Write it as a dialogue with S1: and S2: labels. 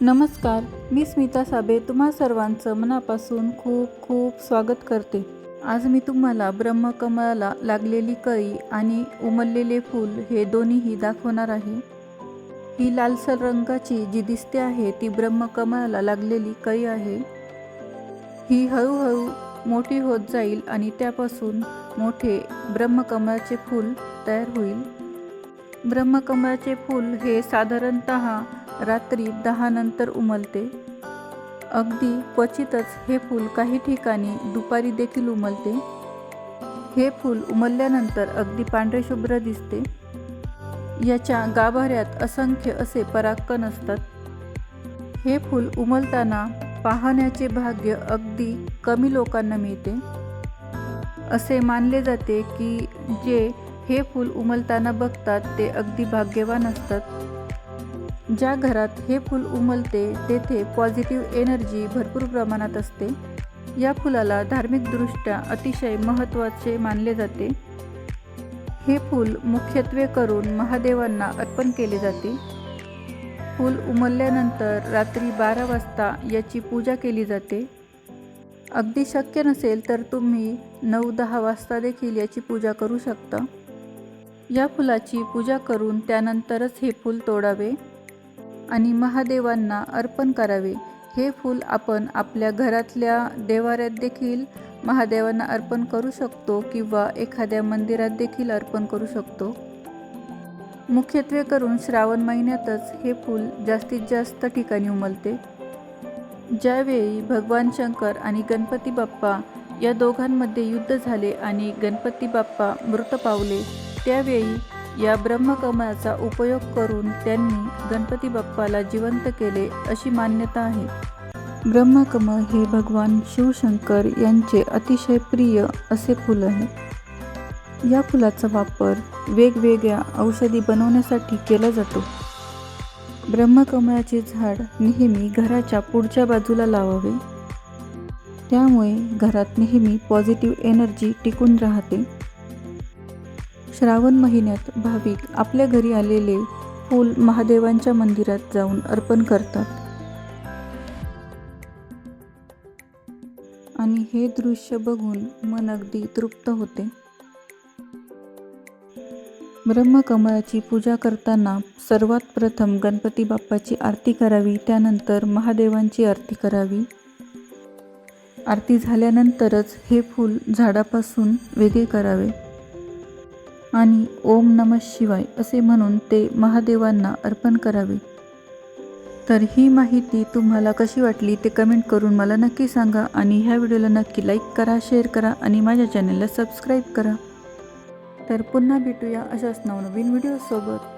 S1: नमस्कार मी स्मिता साबे तुम्हा सर्वांचं मनापासून खूप खूप स्वागत करते. आज मी तुम्हाला ब्रह्मकमळाला लागलेली कळी आणि उमललेले फूल हे दोन्हीही दाखवणार आहे. ही लालसर रंगाची जी दिसते आहे ती ब्रह्मकमळाला लागलेली कळी आहे. ही हळूहळू मोठी होत जाईल आणि त्यापासून मोठे ब्रह्मकमळाचे फूल तयार होईल. ब्रह्मकमळाचे फूल हे साधारणत रात्री दहा नंतर उमलते. अगदी क्वचितच हे फूल काही ठिकाणी दुपारी देखील उमलते. हे फूल उमलल्यानंतर अगदी पांढरे शुभ्र दिसते. याच्या गाभाऱ्यात असंख्य असे परागकण असतात. हे फूल उमलताना पाहण्याचे भाग्य अगदी कमी लोकांना मिळते. असे मानले जाते की जे हे फूल उमलताना बघतात ते अगदी भाग्यवान असतात. ज्या घरात हे फूल उमलते तेथे पॉझिटिव्ह एनर्जी भरपूर प्रमाणात असते. या फुलाला धार्मिकदृष्ट्या अतिशय महत्त्वाचे मानले जाते. हे फूल मुख्यत्वे करून महादेवांना अर्पण केले जाते. फूल उमलल्यानंतर रात्री बारा वाजता याची पूजा केली जाते. अगदी शक्य नसेल तर तुम्ही नऊ दहा वाजता देखील याची पूजा करू शकता. या फुलाची पूजा करून त्यानंतरच हे फूल तोडावे. आणि महादेवांना अर्पण करावे. हे फूल आपण आपल्या घरातल्या देवाऱ्यात देखील महादेवांना अर्पण करू शकतो किंवा एखाद्या मंदिरात देखील अर्पण करू शकतो. मुख्यत्वे करून श्रावण महिन्यातच हे फूल जास्तीत जास्त ठिकाणी उमलते. ज्यावेळी भगवान शंकर आणि गणपती बाप्पा या दोघांमध्ये युद्ध झाले आणि गणपती बाप्पा मृत पावले त्यावेळी या ब्रह्मकमळाचा उपयोग करून त्यांनी गणपती बाप्पाला जिवंत केले अशी मान्यता आहे. ब्रह्मकमळ हे भगवान शिवशंकर यांचे अतिशय प्रिय असे फूल आहे. या फुलाचा वापर वेगवेगळ्या औषधी बनवण्यासाठी केला जातो. ब्रह्मकमळाचे झाड नेहमी घराच्या पुढच्या बाजूला लावावे. त्यामुळे घरात नेहमी पॉझिटिव्ह एनर्जी टिकून राहते. श्रावण महिन्यात भाविक आपल्या घरी आलेले फूल महादेवांच्या मंदिरात जाऊन अर्पण करतात. आणि हे दृश्य बघून मन अगदी तृप्त होते. ब्रह्मकमळाची पूजा करताना सर्वात प्रथम गणपती बाप्पाची आरती करावी त्यानंतर महादेवांची आरती करावी. आरती झाल्यानंतरच हे फूल झाडापासून वेगळे करावे. आणि ओम नम शिवाय असे म्हणून ते महादेवांना अर्पण करावे. तर ही माहिती तुम्हाला कशी वाटली ते कमेंट करून मला नक्की सांगा आणि ह्या व्हिडिओला नक्की लाईक करा शेअर करा आणि माझ्या चॅनलला सबस्क्राईब करा. तर पुन्हा भेटूया अशाच नवनवीन व्हिडिओसोबत